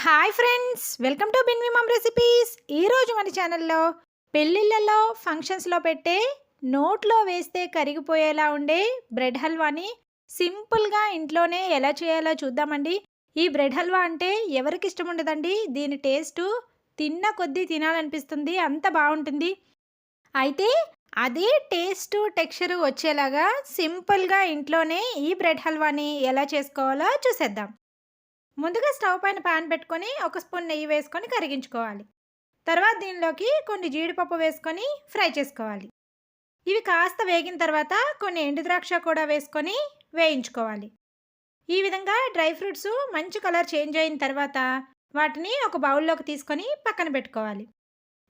Hi friends welcome to బిన్వి mom recipes. ఈరోజు మన ఛానల్లో పెళ్ళిళ్ళలో ఫంక్షన్స్లో పెట్టే నోట్లో వేస్తే కరిగిపోయేలా ఉండే బ్రెడ్ హల్వాని సింపుల్గా ఇంట్లోనే ఎలా చేయాలో చూద్దామండి. ఈ బ్రెడ్ హల్వా అంటే ఎవరికి ఇష్టం ఉండదండి? దీని టేస్ట్ తిన్న కొద్దీ తినాలనిపిస్తుంది అంత బాగుంటుంది. అయితే అదే టేస్ట్ టెక్స్చర్ వచ్చేలాగా సింపుల్గా ఇంట్లోనే ఈ బ్రెడ్ హల్వాని ఎలా చేసుకోవాలో చూసేద్దాం. ముందుగా స్టవ్ పైన పాన్ పెట్టుకొని ఒక స్పూన్ నెయ్యి వేసుకొని కరిగించుకోవాలి. తర్వాత దీనిలోకి కొన్ని జీడిపప్పు వేసుకొని ఫ్రై చేసుకోవాలి. ఇవి కాస్త వేగిన తర్వాత కొన్ని ఎండు ద్రాక్ష కూడా వేసుకొని వేయించుకోవాలి. ఈ విధంగా డ్రై ఫ్రూట్స్ మంచి కలర్ చేంజ్ అయిన తర్వాత వాటిని ఒక బౌల్లోకి తీసుకొని పక్కన పెట్టుకోవాలి.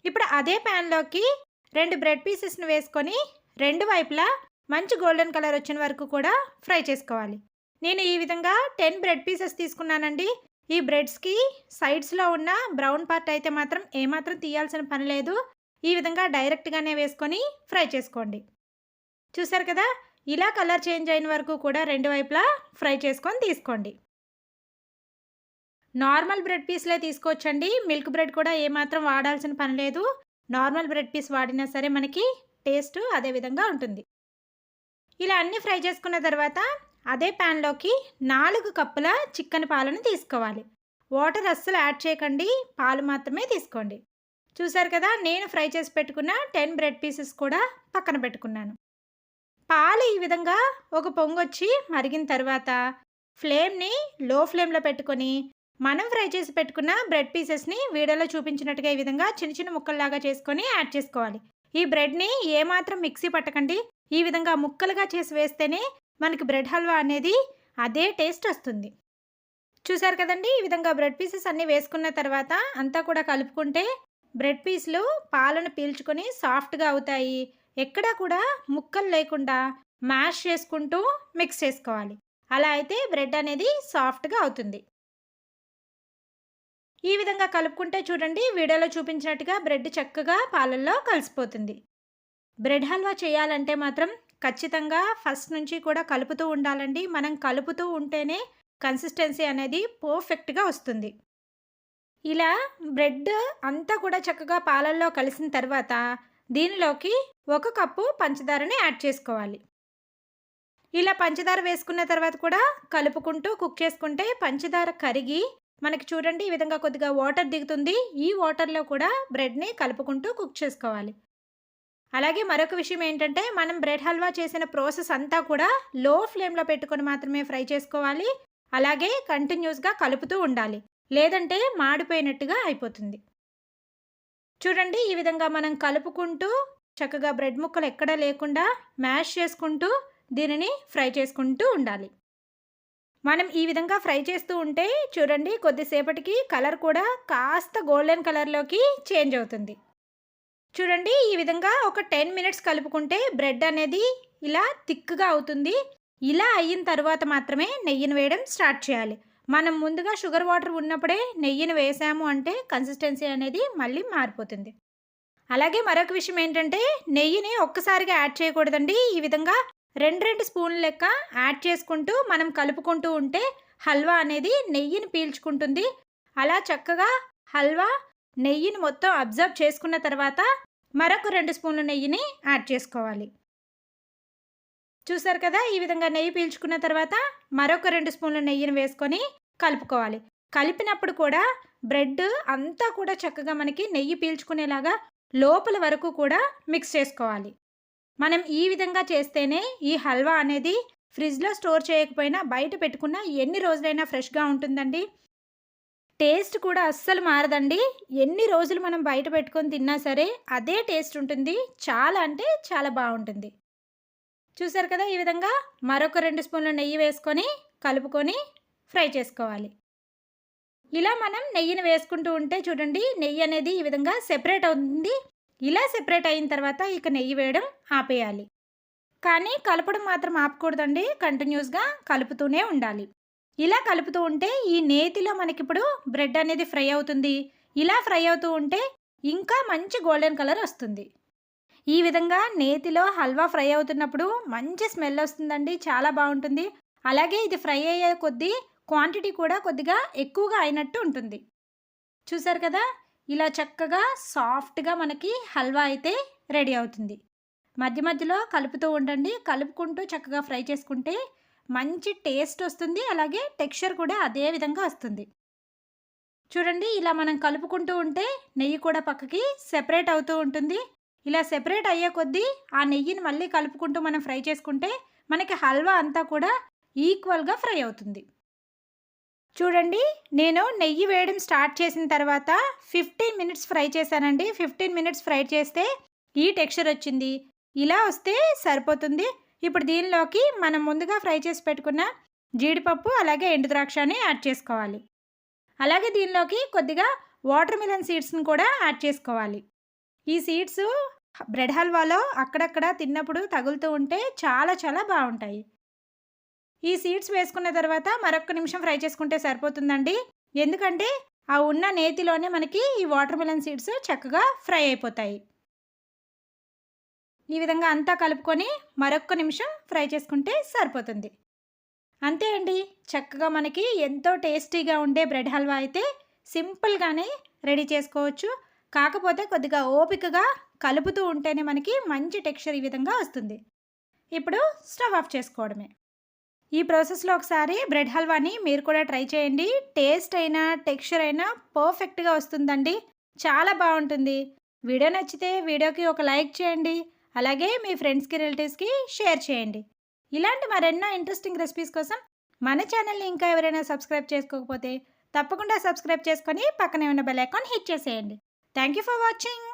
ఇప్పుడు అదే ప్యాన్లోకి రెండు బ్రెడ్ పీసెస్ని వేసుకొని రెండు వైపులా మంచి గోల్డెన్ కలర్ వచ్చిన వరకు కూడా ఫ్రై చేసుకోవాలి. నేను ఈ విధంగా టెన్ బ్రెడ్ పీసెస్ తీసుకున్నానండి. ఈ బ్రెడ్స్కి సైడ్స్లో ఉన్న బ్రౌన్ పార్ట్ అయితే మాత్రం ఏమాత్రం తీయాల్సిన పని లేదు. ఈ విధంగా డైరెక్ట్గానే వేసుకొని ఫ్రై చేసుకోండి. చూసారు కదా? ఇలా కలర్ చేంజ్ అయిన వరకు కూడా రెండు వైపులా ఫ్రై చేసుకొని తీసుకోండి. నార్మల్ బ్రెడ్ పీస్లే తీసుకోవచ్చండి. మిల్క్ బ్రెడ్ కూడా ఏమాత్రం వాడాల్సిన పని లేదు. నార్మల్ బ్రెడ్ పీస్ వాడినా సరే మనకి టేస్ట్ అదే విధంగా ఉంటుంది. ఇలా అన్నీ ఫ్రై చేసుకున్న తర్వాత అదే ప్యాన్లోకి నాలుగు కప్పుల చికెన్ పాలను తీసుకోవాలి. వాటర్ అస్సలు యాడ్ చేయకండి పాలు మాత్రమే తీసుకోండి. చూసారు కదా నేను ఫ్రై చేసి పెట్టుకున్న టెన్ బ్రెడ్ పీసెస్ కూడా పక్కన పెట్టుకున్నాను. పాలు ఈ విధంగా ఒక పొంగొచ్చి మరిగిన తర్వాత ఫ్లేమ్ని లో ఫ్లేమ్లో పెట్టుకొని మనం ఫ్రై చేసి పెట్టుకున్న బ్రెడ్ పీసెస్ని వీడియోలో చూపించినట్టుగా ఈ విధంగా చిన్న చిన్న ముక్కల్లాగా చేసుకొని యాడ్ చేసుకోవాలి. ఈ బ్రెడ్ని ఏమాత్రం మిక్సీ పట్టకండి. ఈ విధంగా ముక్కలుగా చేసి వేస్తేనే మనకి బ్రెడ్ హల్వా అనేది అదే టేస్ట్ వస్తుంది. చూసారు కదండి? ఈ విధంగా బ్రెడ్ పీసెస్ అన్నీ వేసుకున్న తర్వాత అంతా కూడా కలుపుకుంటే బ్రెడ్ పీస్లు పాలను పీల్చుకొని సాఫ్ట్గా అవుతాయి. ఎక్కడా కూడా ముక్కలు లేకుండా మ్యాష్ చేసుకుంటూ మిక్స్ చేసుకోవాలి. అలా అయితే బ్రెడ్ అనేది సాఫ్ట్గా అవుతుంది. ఈ విధంగా కలుపుకుంటే చూడండి వీడియోలో చూపించినట్టుగా బ్రెడ్ చక్కగా పాలల్లో కలిసిపోతుంది. బ్రెడ్ హల్వా చేయాలంటే మాత్రం ఖచ్చితంగా ఫస్ట్ నుంచి కూడా కలుపుతూ ఉండాలండి. మనం కలుపుతూ ఉంటేనే కన్సిస్టెన్సీ అనేది పర్ఫెక్ట్గా వస్తుంది. ఇలా బ్రెడ్ అంతా కూడా చక్కగా పాలల్లో కలిసిన తర్వాత దీనిలోకి ఒక కప్పు పంచదారని యాడ్ చేసుకోవాలి. ఇలా పంచదార వేసుకున్న తర్వాత కూడా కలుపుకుంటూ కుక్ చేసుకుంటే పంచదార కరిగి మనకి చూడండి ఈ విధంగా కొద్దిగా వాటర్ దిగుతుంది. ఈ వాటర్లో కూడా బ్రెడ్ని కలుపుకుంటూ కుక్ చేసుకోవాలి. అలాగే మరొక విషయం ఏంటంటే మనం బ్రెడ్ హల్వా చేసిన ప్రాసెస్ అంతా కూడా లో ఫ్లేమ్లో పెట్టుకొని మాత్రమే ఫ్రై చేసుకోవాలి. అలాగే కంటిన్యూస్గా కలుపుతూ ఉండాలి. లేదంటే మాడిపోయినట్టుగా అయిపోతుంది. చూడండి ఈ విధంగా మనం కలుపుకుంటూ చక్కగా బ్రెడ్ ముక్కలు ఎక్కడా లేకుండా మ్యాష్ చేసుకుంటూ దీనిని ఫ్రై చేసుకుంటూ ఉండాలి. మనం ఈ విధంగా ఫ్రై చేస్తూ ఉంటే చూడండి కొద్దిసేపటికి కలర్ కూడా కాస్త గోల్డెన్ కలర్లోకి చేంజ్ అవుతుంది. చూడండి ఈ విధంగా ఒక టెన్ మినిట్స్ కలుపుకుంటే బ్రెడ్ అనేది ఇలా థిక్గా అవుతుంది. ఇలా అయిన తర్వాత మాత్రమే నెయ్యిని వేయడం స్టార్ట్ చేయాలి. మనం ముందుగా షుగర్ వాటర్ ఉన్నప్పుడే నెయ్యిని వేసాము అంటే కన్సిస్టెన్సీ అనేది మళ్ళీ మారిపోతుంది. అలాగే మరొక విషయం ఏంటంటే నెయ్యిని ఒక్కసారిగా యాడ్ చేయకూడదండి. ఈ విధంగా రెండు రెండు స్పూన్ల లెక్క యాడ్ చేసుకుంటూ మనం కలుపుకుంటూ ఉంటే హల్వా అనేది నెయ్యిని పీల్చుకుంటుంది. అలా చక్కగా హల్వా నెయ్యిని మొత్తం అబ్జర్వ్ చేసుకున్న తర్వాత మరొక రెండు స్పూన్ల నెయ్యిని యాడ్ చేసుకోవాలి. చూసారు కదా? ఈ విధంగా నెయ్యి పీల్చుకున్న తర్వాత మరొక రెండు స్పూన్ల నెయ్యిని వేసుకొని కలుపుకోవాలి. కలిపినప్పుడు కూడా బ్రెడ్ అంతా కూడా చక్కగా మనకి నెయ్యి పీల్చుకునేలాగా లోపల వరకు కూడా మిక్స్ చేసుకోవాలి. మనం ఈ విధంగా చేస్తేనే ఈ హల్వా అనేది ఫ్రిడ్జ్లో స్టోర్ చేయకపోయినా బయట పెట్టుకున్న ఎన్ని రోజులైనా ఫ్రెష్గా ఉంటుందండి. టేస్ట్ కూడా అస్సలు మారదండి. ఎన్ని రోజులు మనం బయట పెట్టుకొని తిన్నా సరే అదే టేస్ట్ ఉంటుంది. చాలా అంటే చాలా బాగుంటుంది. చూసారు కదా ఈ విధంగా మరొక రెండు స్పూన్ల నెయ్యి వేసుకొని కలుపుకొని ఫ్రై చేసుకోవాలి. ఇలా మనం నెయ్యిని వేసుకుంటూ ఉంటే చూడండి నెయ్యి అనేది ఈ విధంగా సెపరేట్ అవుతుంది. ఇలా సెపరేట్ అయిన తర్వాత ఇక నెయ్యి వేయడం ఆపేయాలి. కానీ కలపడం మాత్రం ఆపకూడదండి. కంటిన్యూస్గా కలుపుతూనే ఉండాలి. ఇలా కలుపుతూ ఉంటే ఈ నేతిలో మనకిప్పుడు బ్రెడ్ అనేది ఫ్రై అవుతుంది. ఇలా ఫ్రై అవుతూ ఉంటే ఇంకా మంచి గోల్డెన్ కలర్ వస్తుంది. ఈ విధంగా నేతిలో హల్వా ఫ్రై అవుతున్నప్పుడు మంచి స్మెల్ వస్తుందండి. చాలా బాగుంటుంది. అలాగే ఇది ఫ్రై అయ్యే కొద్దీ క్వాంటిటీ కూడా కొద్దిగా ఎక్కువగా అయినట్టు ఉంటుంది. చూసారు కదా? ఇలా చక్కగా సాఫ్ట్గా మనకి హల్వా అయితే రెడీ అవుతుంది. మధ్య మధ్యలో కలుపుతూ ఉండండి. కలుపుకుంటూ చక్కగా ఫ్రై చేసుకుంటే మంచి టేస్ట్ వస్తుంది అలాగే టెక్స్చర్ కూడా అదే విధంగా వస్తుంది. చూడండి ఇలా మనం కలుపుకుంటూ ఉంటే నెయ్యి కూడా పక్కకి సెపరేట్ అవుతూ ఉంటుంది. ఇలా సెపరేట్ అయ్యే కొద్దీ ఆ నెయ్యిని మళ్ళీ కలుపుకుంటూ మనం ఫ్రై చేసుకుంటే మనకి హల్వా అంతా కూడా ఈక్వల్గా ఫ్రై అవుతుంది. చూడండి నేను నెయ్యి వేయడం స్టార్ట్ చేసిన తర్వాత ఫిఫ్టీన్ మినిట్స్ ఫ్రై చేశానండి. ఫిఫ్టీన్ మినిట్స్ ఫ్రై చేస్తే ఈ టెక్స్చర్ వచ్చింది. ఇలా వస్తే సరిపోతుంది. ఇప్పుడు దీనిలోకి మనం ముందుగా ఫ్రై చేసి పెట్టుకున్న జీడిపప్పు అలాగే ఎండు ద్రాక్షని యాడ్ చేసుకోవాలి. అలాగే దీనిలోకి కొద్దిగా వాటర్ మిలన్ సీడ్స్ని కూడా యాడ్ చేసుకోవాలి. ఈ సీడ్స్ బ్రెడ్ హల్వాలో అక్కడక్కడ తిన్నప్పుడు తగులుతూ ఉంటే చాలా చాలా బాగుంటాయి. ఈ సీడ్స్ వేసుకున్న తర్వాత మరొక నిమిషం ఫ్రై చేసుకుంటే సరిపోతుందండి. ఎందుకంటే ఆ ఉన్న నేతిలోనే మనకి ఈ వాటర్ మిలన్ సీడ్స్ చక్కగా ఫ్రై అయిపోతాయి. ఈ విధంగా అంతా కలుపుకొని మరొక నిమిషం ఫ్రై చేసుకుంటే సరిపోతుంది. అంతే అండి. చక్కగా మనకి ఎంతో టేస్టీగా ఉండే బ్రెడ్ హల్వా అయితే సింపుల్గానే రెడీ చేసుకోవచ్చు. కాకపోతే కొద్దిగా ఓపికగా కలుపుతూ ఉంటేనే మనకి మంచి టెక్స్చర్ ఈ విధంగా వస్తుంది. ఇప్పుడు స్టవ్ ఆఫ్ చేసుకోవడమే. ఈ ప్రాసెస్లో ఒకసారి బ్రెడ్ హల్వాని మీరు కూడా ట్రై చేయండి. టేస్ట్ అయినా టెక్స్చర్ అయినా పర్ఫెక్ట్గా వస్తుందండి. చాలా బాగుంటుంది. వీడియో నచ్చితే వీడియోకి ఒక లైక్ చేయండి. అలాగే మీ ఫ్రెండ్స్కి రిలేటివ్స్కి షేర్ చేయండి. ఇలాంటి మరెన్నో ఇంట్రెస్టింగ్ రెసిపీస్ కోసం మన ఛానల్ని ఇంకా ఎవరైనా సబ్స్క్రైబ్ చేసుకోకపోతే తప్పకుండా సబ్స్క్రైబ్ చేసుకొని పక్కనే ఉన్న బెల్ ఐకాన్ హిట్ చేసేయండి. Thank you for watching.